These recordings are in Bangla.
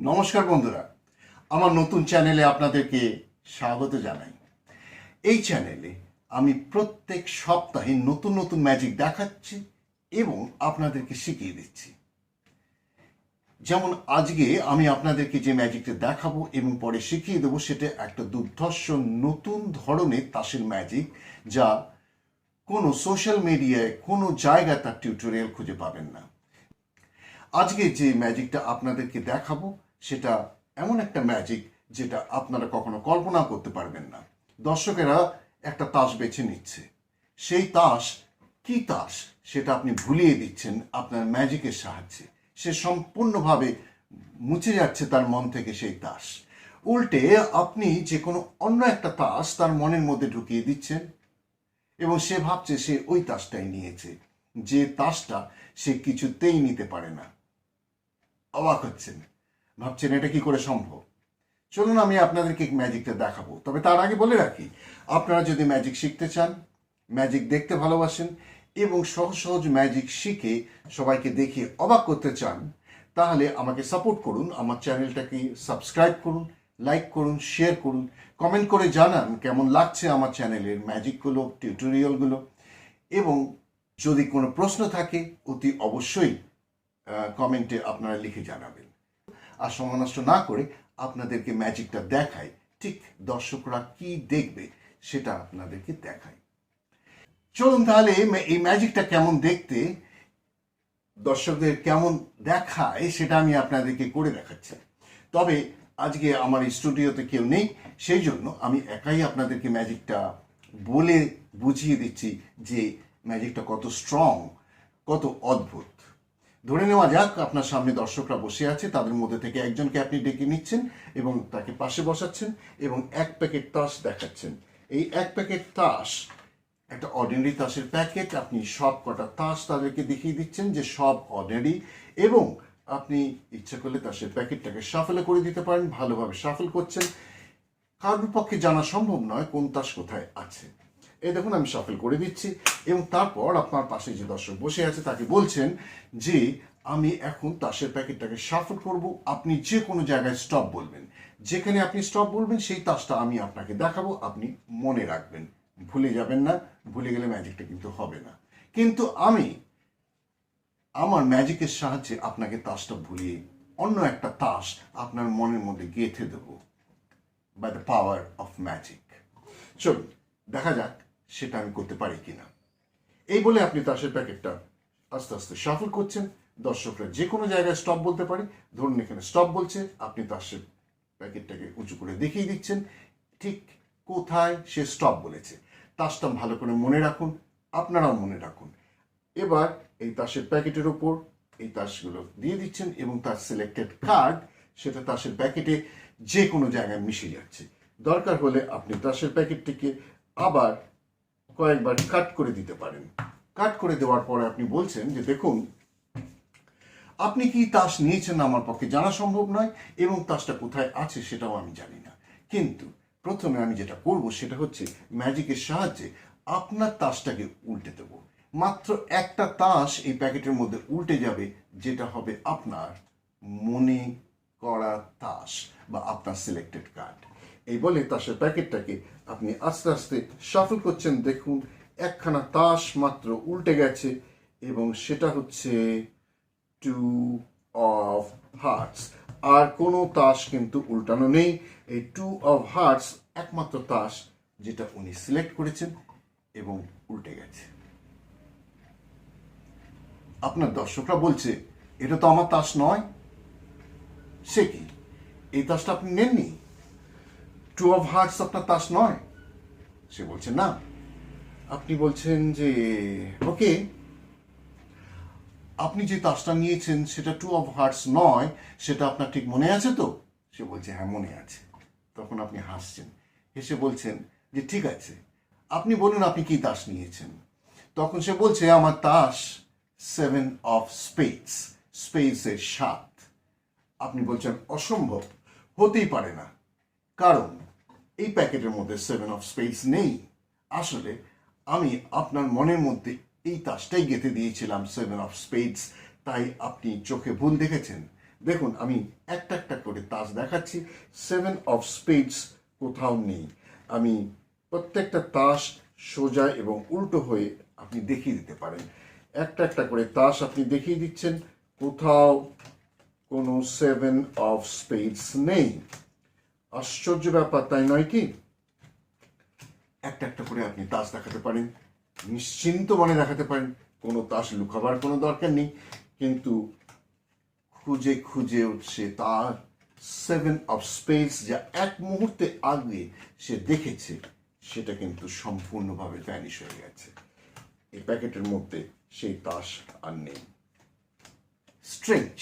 নমস্কার বন্ধুরা। আমার নতুন চ্যানেলে আপনাদেরকে স্বাগত জানাই। এই চ্যানেলে আমি প্রত্যেক সপ্তাহে নতুন নতুন ম্যাজিক দেখাচ্ছি এবং আপনাদেরকে শিখিয়ে দিচ্ছি। যেমন আজকে আমি আপনাদেরকে যে ম্যাজিকটা দেখাবো এবং পরে শিখিয়ে দেবো, সেটা একটা দুর্ধর্ষ নতুন ধরনের তাসের ম্যাজিক যা কোনো সোশ্যাল মিডিয়ায়, কোনো জায়গায় তার টিউটোরিয়াল খুঁজে পাবেন না। আজকে যে ম্যাজিকটা আপনাদেরকে দেখাবো সেটা এমন একটা ম্যাজিক যেটা আপনারা কখনো কল্পনা করতে পারবেন না। দর্শকেরা একটা তাস বেছে নিচ্ছে। সেই তাস কি তাস সেটা আপনি ভুলিয়ে দিচ্ছেন আপনার ম্যাজিকের সাহায্যে। সে সম্পূর্ণভাবে মুছে যাচ্ছে তার মন থেকে সেই তাস। উল্টে আপনি যে কোনো অন্য একটা তাস তার মনের মধ্যে ঢুকিয়ে দিচ্ছেন এবং সে ভাবছে সে ওই তাসটাই নিয়েছে। যে তাসটা সে কিছুতেই নিতে পারে না। অবাক হচ্ছেন। ভাবছেন এটা কি করে সম্ভব? চলুন আমি আপনাদেরকে ম্যাজিকটা দেখাবো। তবে তার আগে বলে রাখি, আপনারা যদি ম্যাজিক শিখতে চান, ম্যাজিক দেখতে ভালোবাসেন এবং সহজ সহজ ম্যাজিক শিখে সবাইকে দেখিয়ে অবাক করতে চান, তাহলে আমাকে সাপোর্ট করুন, আমার চ্যানেলটাকে সাবস্ক্রাইব করুন, লাইক করুন, শেয়ার করুন, কমেন্ট করে জানান কেমন লাগছে আমার চ্যানেলের ম্যাজিকগুলো, টিউটোরিয়ালগুলো। এবং যদি কোনো প্রশ্ন থাকে, অতি অবশ্যই কমেন্টে আপনারা লিখে জানাবেন। আর সময় নষ্ট না করে আপনাদেরকে ম্যাজিকটা দেখাই ঠিক দর্শকরা কি দেখবে সেটা আপনাদেরকে দেখাই চলুন তাহলে এই ম্যাজিকটা কেমন দেখতে, দর্শকদের কেমন দেখায় সেটা আমি আপনাদেরকে করে দেখাচ্ছি। তবে আজকে আমার স্টুডিওতে কেউ নেই, সেই জন্য আমি একাই আপনাদেরকে ম্যাজিকটা বলে বুঝিয়ে দিচ্ছি যে ম্যাজিকটা কত স্ট্রং কত অদ্ভুত। ধরে নেওয়া যাক, আপনার সামনে দর্শকরা বসে আছে, তাদের মধ্যে থেকে একজনকে আপনি ডেকে নিচ্ছেন এবং তাকে পাশে বসাচ্ছেন এবং এক প্যাকেট তাস দেখাচ্ছেন। এই এক প্যাকেট তাস, একটা অর্ডিনারি তাসের প্যাকেট, আপনি সব কটা তাস তাদেরকে দেখিয়ে দিচ্ছেন যে সব অর্ডিনারি এবং আপনি ইচ্ছা করলে তাসের প্যাকেটটাকে সাফেলে করে দিতে পারেন, ভালোভাবে সাফেল করছেন। কারোর পক্ষে জানা সম্ভব নয় কোন তাস কোথায় আছে। এই দেখুন, আমি সাফেল করে দিচ্ছি। এবং তারপর আপনার পাশে যে দর্শক বসে আছে, তাকে বলছেন যে, আমি এখন তাসের প্যাকেটটাকে সাফল করব। আপনি যে কোনো জায়গায় স্টপ বলবেন। যেখানে আপনি স্টপ বলবেন, সেই তাসটা আমি আপনাকে দেখাবো। আপনি মনে রাখবেন। ভুলে যাবেন না। ভুলে গেলে ম্যাজিকটা কিন্তু হবে না। কিন্তু আমি, আমার ম্যাজিকের সাহায্যে আপনাকে তাসটা ভুলিয়ে অন্য একটা তাস আপনার মনের মধ্যে গেঁথে দেবো। By the power of magic চলুন, দেখা যাক সেটা আমি করতে পারি কিনা। এই বলে আপনি তাসের প্যাকেটটা আস্তে আস্তে সাফল করছেন। দর্শকরা যে কোনো জায়গায় স্টপ বলতে পারে। ধরুন এখানে স্টপ বলছে, আপনি তাসের প্যাকেটটাকে উঁচু করে দেখিয়ে দিচ্ছেন। ঠিক কোথায় সে স্টপ বলেছে। তাসটা ভালো করে মনে রাখুন, আপনারাও মনে রাখুন। এবার এই তাসের প্যাকেটের ওপর এই তাসগুলো দিয়ে দিচ্ছেন এবং তার সিলেক্টেড কার্ড সেটা তাসের প্যাকেটে যে কোনো জায়গায় মিশে যাচ্ছে। দরকার হলে আপনি তাসের প্যাকেটটিকে আবার কয়েকবার কাট করে দিতে পারেন। কাট করে দেওয়ার পরে আপনি বলছেন যে, দেখুন, আপনি কি তাস নিয়েছেন আমার পক্ষে জানা সম্ভব নয় এবং তাসটা কোথায় আছে সেটাও আমি জানি না। কিন্তু প্রথমে আমি যেটা করব সেটা হচ্ছে ম্যাজিকের সাহায্যে আপনার তাসটাকে উল্টে দেব। মাত্র একটা তাস এই প্যাকেটের মধ্যে উল্টে যাবে, যেটা হবে আপনার মনে করা তাস বা আপনার সিলেক্টেড কার্ড এই বলে তাসের প্যাকেটটাকে আপনি আস্তে আস্তে সাফল করছেন, দেখুন একখানা তাস মাত্র উল্টে গেছে এবং সেটা হচ্ছে টু অফ হার্টস আর কোনো তাস কিন্তু উল্টানো নেই। এই টু অফ হার্টস একমাত্র তাস যেটা উনি সিলেক্ট করেছেন এবং উল্টে গেছে। আপনার দর্শকরা বলছে, এটা তো আমার তাস নয়। সে কি? এই তাসটা আপনি নেননি? টু অফ হার্টস আপনার তাস নয়। সে বলছে, না। আপনি বলছেন যে, ওকে। আপনি যে তাসটা নিয়েছেন, সেটা টু অফ হার্টস নয়। সেটা আপনার ঠিক মনে আছে তো? সে বলছে হ্যাঁ মনে আছে। তখন আপনি হাসছেন। হেসে বলছেন যে, ঠিক আছে। আপনি বলুন আপনি কি তাস নিয়েছেন? তখন সে বলছে, আমার তাস সেভেন অফ স্পেস স্পেসের সাত। আপনি বলছেন, অসম্ভব। হতেই পারে না। কারণ এই প্যাকেটের মধ্যে সেভেন অফ স্পেস নেই। আসলে আমি আপনার মনের মধ্যে এই তাসটাই গেঁথে দিয়েছিলাম সেভেন অফ স্পেডস তাই আপনি চোখে ভুল দেখেছেন। দেখুন, আমি একটা একটা করে তাস দেখাচ্ছি সেভেন অফ স্পেডস কোথাও নেই। আমি প্রত্যেকটা তাস সোজা এবং উল্টো হয়ে আপনি দেখিয়ে দিতে পারেন। একটা একটা করে তাস আপনি দেখিয়ে দিচ্ছেন, কোথাও কোনো সেভেন অফ স্পেডস নেই। আশ্চর্য ব্যাপার, তাই নয় কি? একটা একটা করে আপনি তাস দেখাতে পারেন, নিশ্চিন্ত মনে দেখাতে পারেন, কোনো তাস লুকাবার কোনো দরকার নেই, কিন্তু খুঁজে খুঁজে উঠছে তার সেভেন অফ স্পেস যা এক মুহূর্তে আগে সে দেখেছে, সেটা কিন্তু সম্পূর্ণভাবে ভ্যানিশ হয়ে গেছে। এই প্যাকেটের মধ্যে সেই তাস আর নেই। স্ট্রেঞ্জ,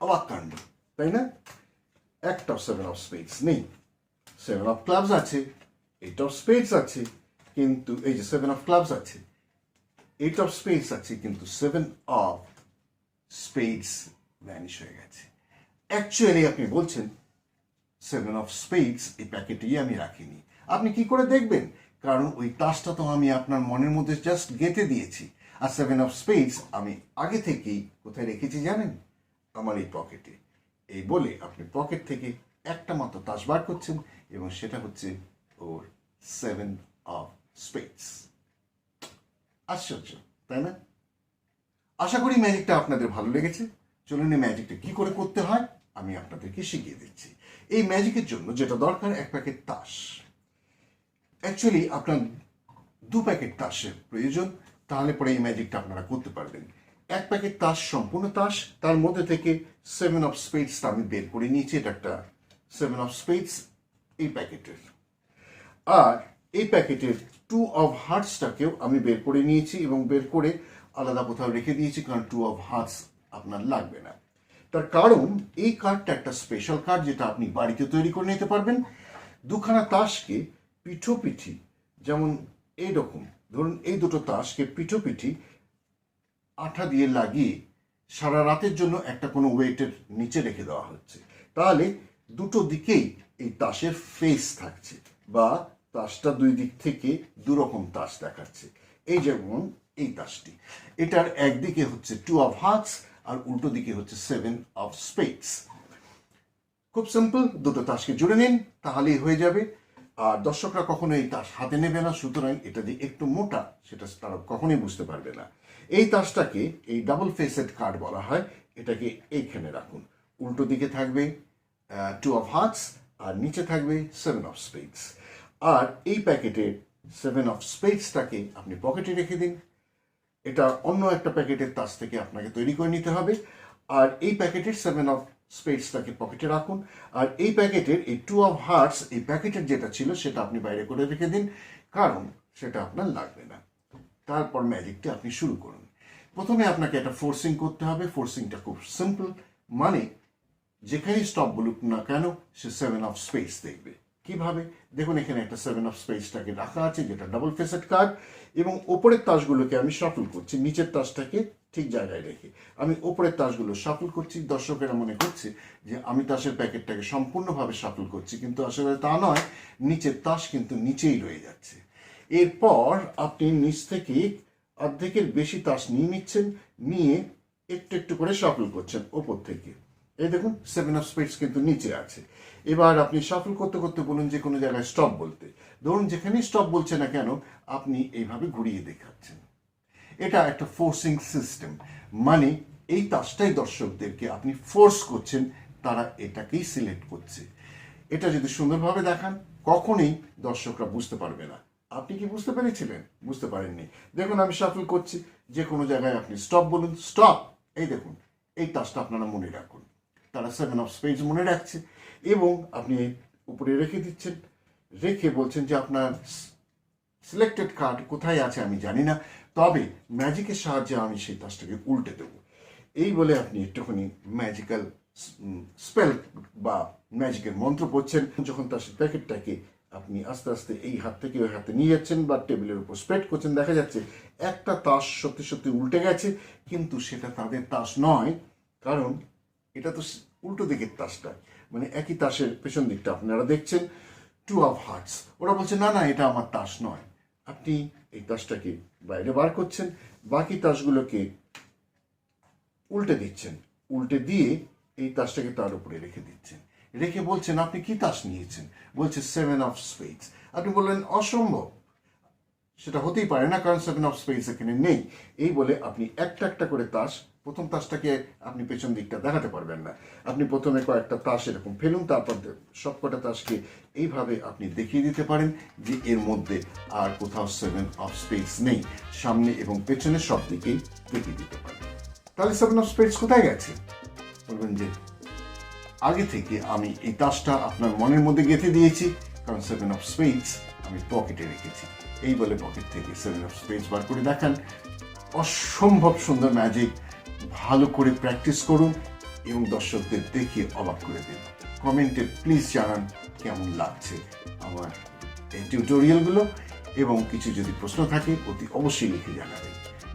অবাক কাণ্ড, তাই না? একটাও সেভেন অফ স্পেস নেই। সেভেন অফ ক্লাবস আছে এইট অফ স্পেস আছে, কিন্তু এই যে সেভেন অফ ক্লাবস আছে এইট অফ স্পেস আছে, কিন্তু সেভেন অফ স্পেডস ভ্যানিশ হয়ে গেছে। অ্যাকচুয়ালি আপনি বলছেন সেভেন অফ স্পেডস এই প্যাকেটেই আমি রাখিনি। আপনি কি করে দেখবেন? কারণ ওই তাসটা তো আমি আপনার মনের মধ্যে জাস্ট গেঁথে দিয়েছি। আর সেভেন অফ স্পেডস আমি আগে থেকেই কোথায় রেখেছি জানেন? আমার এই পকেটে এই বলে আপনি পকেট থেকে একটা মাত্র তাস বার করছেন এবং সেটা হচ্ছে ওর সেভেন অফ স্পেডস আশ্চর্য, তাই না? আশা করি ম্যাজিকটা আপনাদের ভালো লেগেছে। চলুন এই ম্যাজিকটা কি করে করতে হয়, আমি আপনাদেরকে শিখিয়ে দিচ্ছি। এই ম্যাজিকের জন্য যেটা দরকার, এক প্যাকেট তাস। অ্যাকচুয়ালি আপনার দু প্যাকেট তাসের প্রয়োজন, তাহলে পরে এই ম্যাজিকটা আপনারা করতে পারবেন। এক প্যাকেট তাস, সম্পূর্ণ তাস, তার মধ্যে থেকে সেভেন অফ স্পেডসটা আমি বের করে নিয়েছি, এটা একটা সেভেন অফ স্পেডস এই প্যাকেটের। আর এই প্যাকেটের টু অফ হার্টসটাকেও আমি বের করে নিয়েছি এবং বের করে আলাদা কোথাও রেখে দিয়েছি, কারণ টু অফ হার্টস আপনার লাগবে না। তার কারণ, এই কার্ডটা একটা স্পেশাল কার্ড যেটা আপনি বাড়িতে তৈরি করে নিতে পারবেন। দুখানা তাসকে পিঠোপিঠি, যেমন এইরকম ধরুন এই দুটো তাসকে পিঠোপিঠি আঠা দিয়ে লাগিয়ে সারা রাতের জন্য একটা কোনো ওয়েটের নিচে রেখে দেওয়া হচ্ছে। তাহলে দুটো দিকেই এই তাসের ফেস থাকছে বা তাসটা দুই দিক থেকে দুরকম তাস দেখাচ্ছে। এই যেমন এই তাসটি। এটার একদিকে হচ্ছে টু অফ হার্টস আর উল্টো দিকে হচ্ছে সেভেন অফ স্পেডস খুব সিম্পল দুটো তাসকে জুড়ে নিন, তাহলেই হয়ে যাবে। আর দর্শকরা কখনো এই তাস হাতে নেবে না, সুতরাং এটা যে একটু মোটা, সেটা তারা কখনোই বুঝতে পারবে না। এই তাসটাকে এই ডাবল ফেসেড কার্ড বলা হয়, এটাকে এইখানে রাখুন। উল্টো দিকে থাকবে টু অফ হার্টস আর নিচে থাকবে সেভেন অফ স্পেডস আর এই প্যাকেটের সেভেন অফ স্পেডসটাকে আপনি পকেটে রেখে দিন। এটা অন্য একটা প্যাকেটের তাস থেকে আপনাকে তৈরি করে নিতে হবে। আর এই প্যাকেটের সেভেন অফ স্পেসটাকে পকেটে রাখুন। আর এই প্যাকেটের এই টু অফ হার্টস এই প্যাকেটের যেটা ছিল, সেটা আপনি বাইরে করে রেখে দিন। কারণ সেটা আপনার লাগবে না। তারপর ম্যাজিকটা আপনি শুরু করুন। প্রথমে আপনাকে একটা ফোর্সিং করতে হবে। ফোর্সিংটা খুব সিম্পল মানে যেখানেই স্টপ বলুক না কেন, সে সেভেন অফ স্পেস দেখবে। কীভাবে? দেখুন, এখানে একটা সেভেন অফ স্পেসটাকে রাখা আছে, যেটা ডাবল ফেসেড কার্ড এবং ওপরের তাসগুলোকে আমি শাফল করছি। নিচের তাসটাকে ঠিক জায়গায় রেখে। আমি ওপরের তাসগুলো শাফল করছি। দর্শকেরা মনে করছে যে আমি তাসের প্যাকেটটাকে সম্পূর্ণভাবে শাফল করছি, কিন্তু আসলে তা নয়। নিচের তাস কিন্তু নিচেই রয়ে যাচ্ছে। এরপর আপনি নিচ থেকে অর্ধেকের বেশি তাস নিয়ে নিচ্ছেন, নিয়ে একটু একটু করে সফল করছেন ওপর থেকে। এই দেখুন সেভেন অফ স্পেডস কিন্তু নিচে আছে। এবার আপনি সফল করতে করতে বলুন যে কোনো জায়গায় স্টপ বলতে। ধরুন যেখানেই স্টপ বলছে না কেন, আপনি এইভাবে ঘুরিয়ে দেখাচ্ছেন। এটা একটা ফোর্সিং সিস্টেম মানে এই তাসটাই দর্শকদেরকে আপনি ফোর্স করছেন, তারা এটাকেই সিলেক্ট করছে। এটা যদি সুন্দরভাবে দেখান, কখনোই দর্শকরা বুঝতে পারবে না। আপনি কি বুঝতে পেরেছিলেন? বুঝতে পারেননি। দেখুন, আমি শাফল করছি, যে কোনো জায়গায় আপনি স্টপ বলুন। স্টপ এই দেখুন, এই তাসটা আপনারা মনে রাখুন। তারা সেভেন অফ স্পেস মনে রাখছে এবং আপনি উপরে রেখে দিচ্ছেন। রেখে বলছেন যে আপনার সিলেক্টেড কার্ড কোথায় আছে আমি জানি না। তবে ম্যাজিকের সাহায্যে আমি সেই তাসটাকে উল্টে দেব। এই বলে আপনি একটুখানি ম্যাজিক্যাল স্পেল বা ম্যাজিকের মন্ত্র পড়ছেন। যখন তার প্যাকেটটাকে আপনি আস্তে আস্তে এই হাত থেকে ওই হাতে নিয়ে যাচ্ছেন বা টেবিলের উপর স্প্রেড করছেন, দেখা যাচ্ছে একটা তাস সত্যি সত্যি উল্টে গেছে, কিন্তু সেটা তাদের তাস নয়, কারণ এটা তো উল্টো দিকের তাসটা। মানে একই তাসের পেছন দিকটা আপনারা দেখছেন টু অফ হার্টস ওরা বলছে, না না, এটা আমার তাস নয়। আপনি এই তাসটাকে বাইরে বার করছেন, বাকি তাসগুলোকে উল্টে দিচ্ছেন, উল্টে দিয়ে এই তাসটাকে তার উপরে রেখে দিচ্ছেন। রেখে বলছেন, আপনি কি তাস নিয়েছেন? বলছে সেভেন অফ স্পেডস আপনি বললেন, অসম্ভব। সেটা হতেই পারে না, কারণ সেভেন অফ স্পেস এখানে নেই। এই বলে আপনি একটা একটা করে তাস, প্রথম তাসটাকে আপনি পেছন দিকটা দেখাতে পারবেন না। আপনি প্রথমে কয়েকটা তাস এরকম ফেলুন, তারপর সবকটা তাসকে এইভাবে আপনি দেখিয়ে দিতে পারেন যে এর মধ্যে আর কোথাও সেভেন অফ স্পেস নেই। সামনে এবং পেছনে সব দিকেই দেখিয়ে দিতে পারেন। তাহলে সেভেন অফ স্পেস কোথায় গেছে? বলবেন যে আগে থেকে আমি এই তাসটা আপনার মনের মধ্যে গেঁথে দিয়েছি, কারণ সেভেন অফ স্পেস আমি পকেটে রেখেছি। এই বলে পকেট থেকে সেভেন অফ স্পেস বার করে দেখান। অসম্ভব সুন্দর ম্যাজিক ভালো করে প্র্যাকটিস করুন এবং দর্শকদের দেখিয়ে অবাক করে দিন। কমেন্টে প্লিজ জানান কেমন লাগছে আমার এই টিউটোরিয়ালগুলো এবং কিছু যদি প্রশ্ন থাকে অতি অবশ্যই লিখে জানাবেন।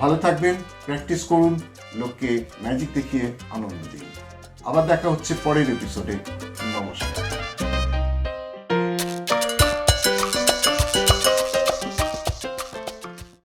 ভালো থাকবেন প্র্যাকটিস করুন, লোককে ম্যাজিক দেখিয়ে আনন্দ দিন। আবার দেখা হচ্ছে পরের এপিসোডে নমস্কার।